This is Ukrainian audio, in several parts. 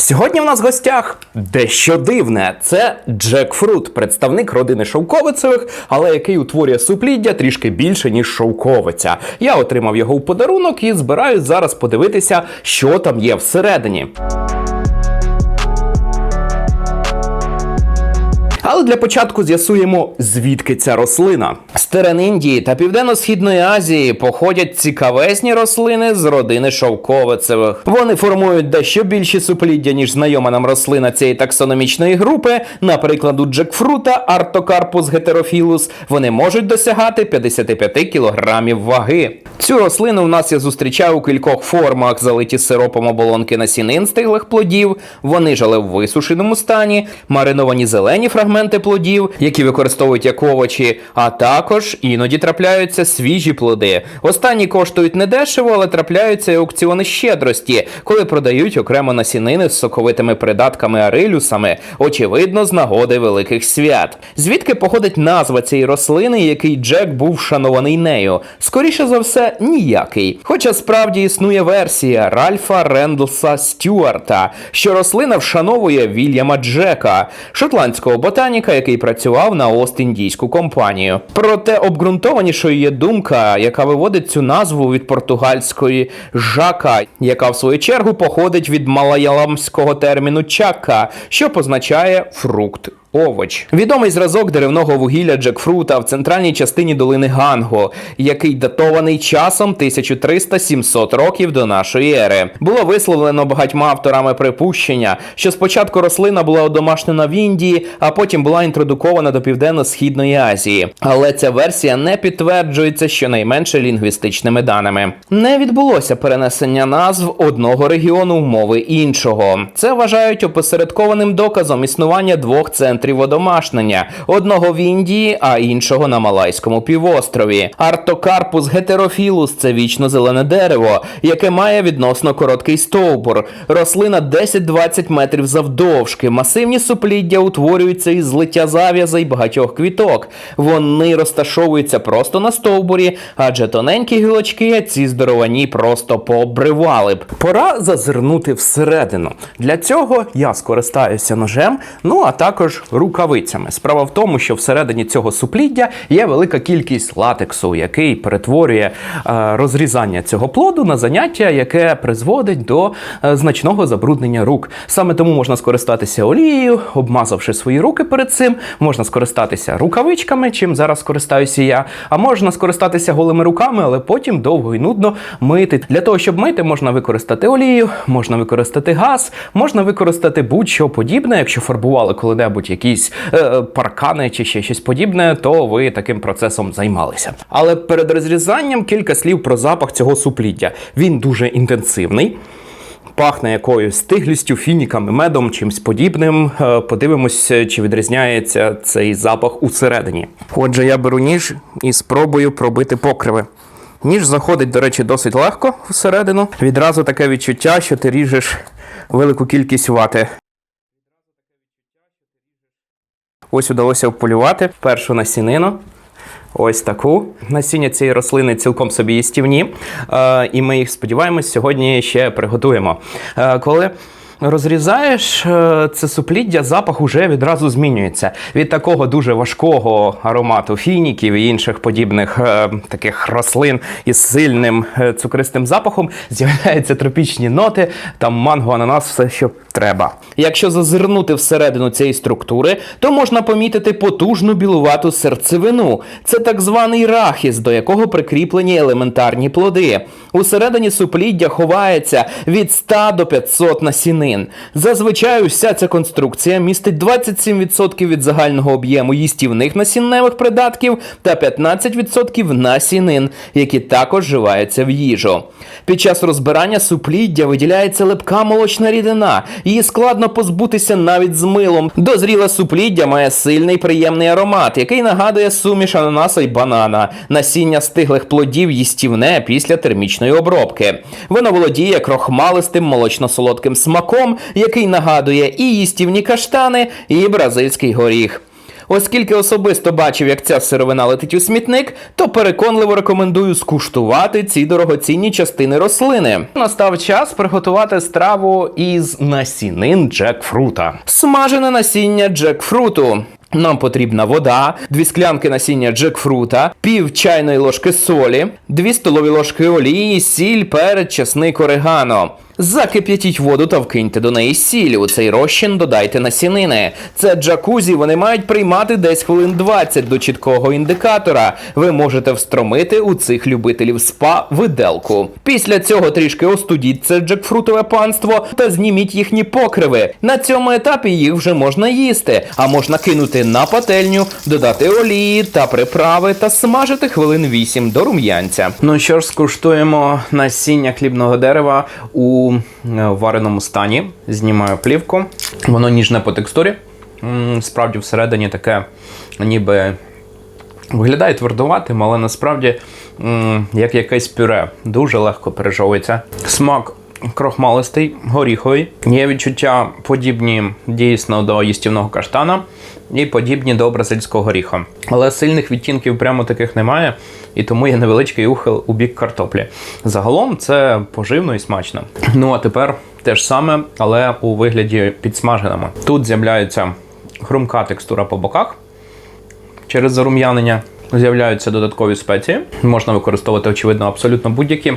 Сьогодні в нас в гостях дещо дивне. Це Джекфрут, представник родини шовковицевих, але який утворює супліддя трішки більше, ніж шовковиця. Я отримав його у подарунок і збираюсь зараз подивитися, що там є всередині. Але для початку з'ясуємо, звідки ця рослина. З терен Індії та Південно-Східної Азії походять цікавесні рослини з родини шовковицевих. Вони формують дещо більші супліддя, ніж знайома нам рослина цієї таксономічної групи. Наприклад, у джекфрута Артокарпус гетерофілус вони можуть досягати 55 кілограмів ваги. Цю рослину в нас я зустрічав у кількох формах, залиті сиропом оболонки насінин стиглих плодів. Вони жили в висушеному стані, мариновані зелені фрагменти плодів, які використовують як овочі, а також іноді трапляються свіжі плоди. Останні коштують недешево, але трапляються і аукціони щедрості, коли продають окремо насінини з соковитими придатками арилюсами, очевидно, з нагоди великих свят. Звідки походить назва цієї рослини, який Джек був шанований нею? Скоріше за все, ніякий. Хоча справді існує версія Ральфа Рендлса Стюарта, що рослина вшановує Вільяма Джека, шотландського ботаніка, який працював на Ост-Індійську компанію. Проте обґрунтованішою є думка, яка виводить цю назву від португальської жака, яка в свою чергу походить від малаяламського терміну чака, що позначає фрукт. Овоч відомий зразок деревного вугілля джекфрута в центральній частині долини Ганго, який датований часом 1300-700 років до нашої ери. Було висловлено багатьма авторами припущення, що спочатку рослина була одомашнена в Індії, а потім була інтродукована до південно-східної Азії. Але ця версія не підтверджується щонайменше лінгвістичними даними. Не відбулося перенесення назв одного регіону в мови іншого. Це вважають опосередкованим доказом існування двох центрів водомашнення: одного в Індії, а іншого на Малайському півострові. Артокарпус гетерофілус це вічно зелене дерево, яке має відносно короткий стовбур. Рослина 10-20 метрів завдовжки. Масивні супліддя утворюються із злиття зав'яза й багатьох квіток. Вони розташовуються просто на стовбурі, адже тоненькі гілочки ці здоровані просто пообривали б. Пора зазирнути всередину. Для цього я скористаюся ножем, ну а також рукавицями. Справа в тому, що всередині цього супліддя є велика кількість латексу, який перетворює е, розрізання цього плоду на заняття, яке призводить до е, значного забруднення рук. Саме тому можна скористатися олією, обмазавши свої руки перед цим, можна скористатися рукавичками, чим зараз скористаюся я, а можна скористатися голими руками, але потім довго і нудно мити. Для того, щоб мити, можна використати олію, можна використати газ, можна використати будь-що подібне, якщо фарбували коли-небудь якісь е, паркани чи ще щось подібне, то ви таким процесом займалися. Але перед розрізанням кілька слів про запах цього супліддя. Він дуже інтенсивний. Пахне якоюсь стиглістю, фініками, медом, чимсь подібним. Е, Подивимось, чи відрізняється цей запах усередині. Отже, я беру ніж і спробую пробити покриви. Ніж заходить, до речі, досить легко всередину. Відразу таке відчуття, що ти ріжеш велику кількість вати. Ось удалося вполювати першу насінину. Ось таку. Насіння цієї рослини цілком собі їстівні. Е, і ми їх сподіваємось сьогодні ще приготуємо. Е, коли розрізаєш е, це супліддя, запах уже відразу змінюється. Від такого дуже важкого аромату фініків і інших подібних е, таких рослин із сильним е, цукристим запахом з'являються тропічні ноти, там манго, ананас, все, що треба. Якщо зазирнути всередину цієї структури, то можна помітити потужну білувату серцевину. Це так званий рахіс, до якого прикріплені елементарні плоди. Усередині супліддя ховається від 100 до 500 насінин. Зазвичай уся ця конструкція містить 27% від загального об'єму їстівних насінневих придатків та 15% насінин, які також вживаються в їжу. Під час розбирання супліддя виділяється липка молочна рідина. Її складно позбутися навіть з милом. Дозріле супліддя має сильний приємний аромат, який нагадує суміш ананаса й банана. Насіння стиглих плодів їстівне після термічної обробки. Воно володіє крохмалистим молочно-солодким смаком, який нагадує і їстівні каштани, і бразильський горіх. Оскільки особисто бачив, як ця сировина летить у смітник, то переконливо рекомендую скуштувати ці дорогоцінні частини рослини. Настав час приготувати страву із насінин джекфрута. Смажене насіння джекфруту. Нам потрібна вода, 2 склянки насіння джекфрута, пів чайної ложки солі, 2 столові ложки олії, сіль, перець, чесник, орегано. Закип'ятіть воду та вкиньте до неї сіль. У цей розчин додайте насінини. Це джакузі, вони мають приймати десь хвилин 20 до чіткого індикатора. Ви можете встромити у цих любителів спа виделку. Після цього трішки остудіть це джекфрутове панство та зніміть їхні покриви. На цьому етапі їх вже можна їсти, а можна кинути на пательню, додати олії та приправи та смажити хвилин 8 до рум'янця. Ну що ж, скуштуємо насіння хлібного дерева у е, вареному стані. Знімаю плівку. Воно ніжне по текстурі. Справді всередині таке, ніби виглядає твердуватим, але насправді як якесь пюре. Дуже легко пережовується. Смак крохмалистий, горіховий. Є відчуття подібні дійсно до їстівного каштана і подібні до бразильського горіха. Але сильних відтінків прямо таких немає, і тому є невеличкий ухил у бік картоплі. Загалом це поживно і смачно. Ну а тепер те ж саме, але у вигляді підсмаженому. Тут з'являється хрумка текстура по боках через зарум'янення. З'являються додаткові спеції. Можна використовувати, очевидно, абсолютно будь-які.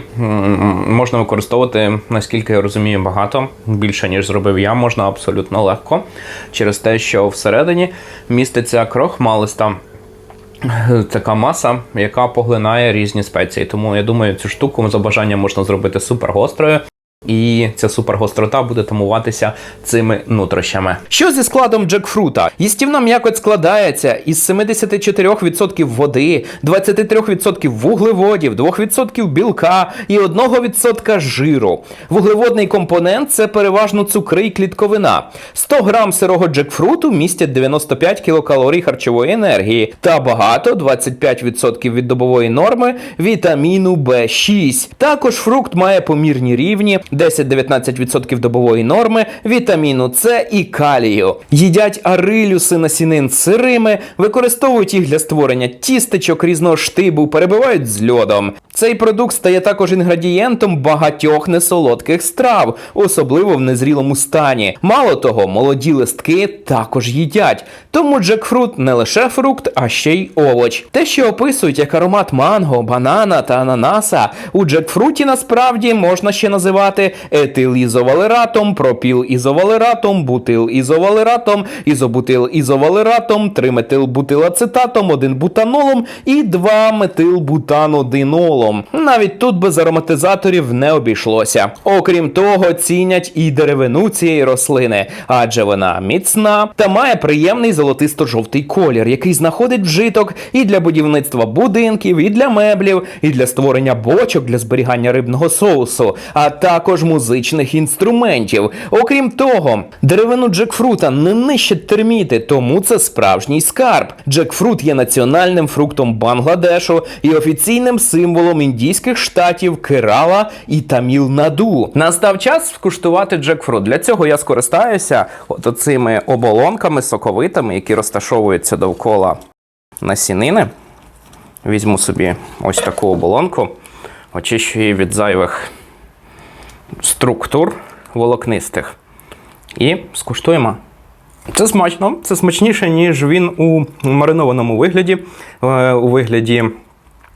Можна використовувати, наскільки я розумію, багато більше, ніж зробив я, можна абсолютно легко. Через те, що всередині міститься крохмалиста така маса, яка поглинає різні спеції. Тому я думаю, цю штуку за бажанням можна зробити супергострою. І ця супергострота буде тамуватися цими нутрощами. Що зі складом джекфрута? Їстівна м'якоть складається із 74% води, 23% вуглеводів, 2% білка і 1% жиру. Вуглеводний компонент це переважно цукри і клітковина. 100 грам сирого джекфруту містять 95 кілокалорій харчової енергії та багато 25% від добової норми вітаміну В6. Також фрукт має помірні рівні 10-19% добової норми вітаміну С і калію. Їдять арилюси насінин сирими, використовують їх для створення тістечок різного штибу, перебивають з льодом. Цей продукт стає також інгредієнтом багатьох несолодких страв, особливо в незрілому стані. Мало того, молоді листки також їдять. Тому джекфрут не лише фрукт, а ще й овоч. Те, що описують як аромат манго, банана та ананаса, у джекфруті насправді можна ще називати етилізовалератом, пропіл-ізовалератом, бутил-ізовалератом, ізобутил-ізовалератом, триметилбутилацетатом, 1-бутанолом і 2-метилбутанодинолом. Навіть тут без ароматизаторів не обійшлося. Окрім того, цінять і деревину цієї рослини, адже вона міцна та має приємний золотисто-жовтий колір, який знаходить вжиток і для будівництва будинків, і для меблів, і для створення бочок для зберігання рибного соусу, а також музичних інструментів. Окрім того, деревину джекфрута не нищать терміти, тому це справжній скарб. Джекфрут є національним фруктом Бангладешу і офіційним символом індійських штатів Керала і Таміл-Наду. Настав час скуштувати джекфрут. Для цього я скористаюся от оцими оболонками соковитими, які розташовуються довкола насінини. Візьму собі ось таку оболонку, очищу її від зайвих структур волокнистих. І скуштуємо. Це смачно, це смачніше, ніж він у маринованому вигляді, е, у вигляді.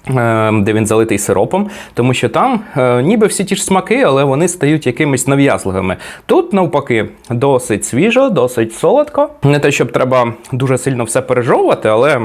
Е, Де він залитий сиропом, тому що там е, ніби всі ті ж смаки, але вони стають якимись нав'язливими. Тут, навпаки, досить свіжо, досить солодко. Не те, щоб треба дуже сильно все пережовувати, але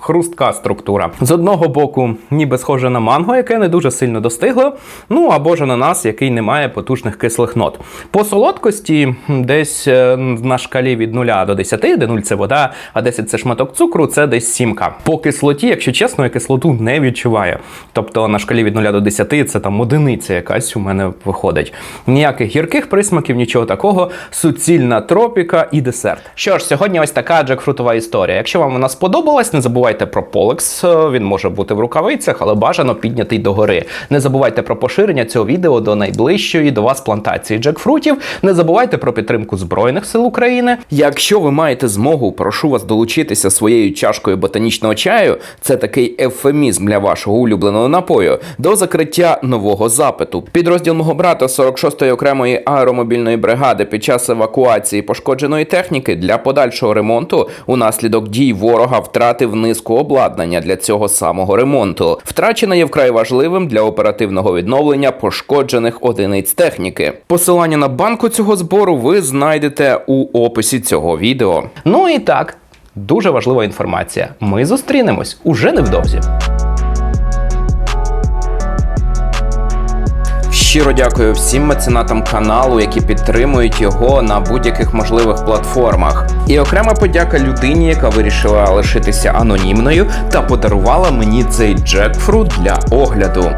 хрустка структура. З одного боку, ніби схоже на манго, яке не дуже сильно достигло. Ну або ж ананас, який не має потужних кислих нот. По солодкості десь е, на шкалі від 0 до 10, де 0 це вода, а 10 це шматок цукру, це десь сімка. По кислоті, якщо чесно, я кислоту не відчуваю. Тобто на шкалі від 0 до 10 це там одиниця якась у мене виходить. Ніяких гірких присмаків, нічого такого. Суцільна тропіка і десерт. Що ж, сьогодні ось така джекфрутова історія. Якщо вам вона сподобалась, не забувайте про полекс. Він може бути в рукавицях, але бажано піднятий догори. Не забувайте про поширення цього відео до найближчої до вас плантації джекфрутів. Не забувайте про підтримку Збройних сил України. Якщо ви маєте змогу, прошу вас долучитися своєю чашкою ботанічного чаю. Це такий ефемізм для вашого улюбленого напою до закриття нового запиту. Підрозділ мого брата 46-ї окремої аеромобільної бригади під час евакуації пошкодженої техніки для подальшого ремонту унаслідок дій ворога втратив низку обладнання для цього самого ремонту. Втрачене є вкрай важливим для оперативного відновлення пошкоджених одиниць техніки. Посилання на банку цього збору ви знайдете у описі цього відео. Ну і так, дуже важлива інформація. Ми зустрінемось уже невдовзі. Щиро дякую всім меценатам каналу, які підтримують його на будь-яких можливих платформах. І окрема подяка людині, яка вирішила лишитися анонімною та подарувала мені цей джекфрут для огляду.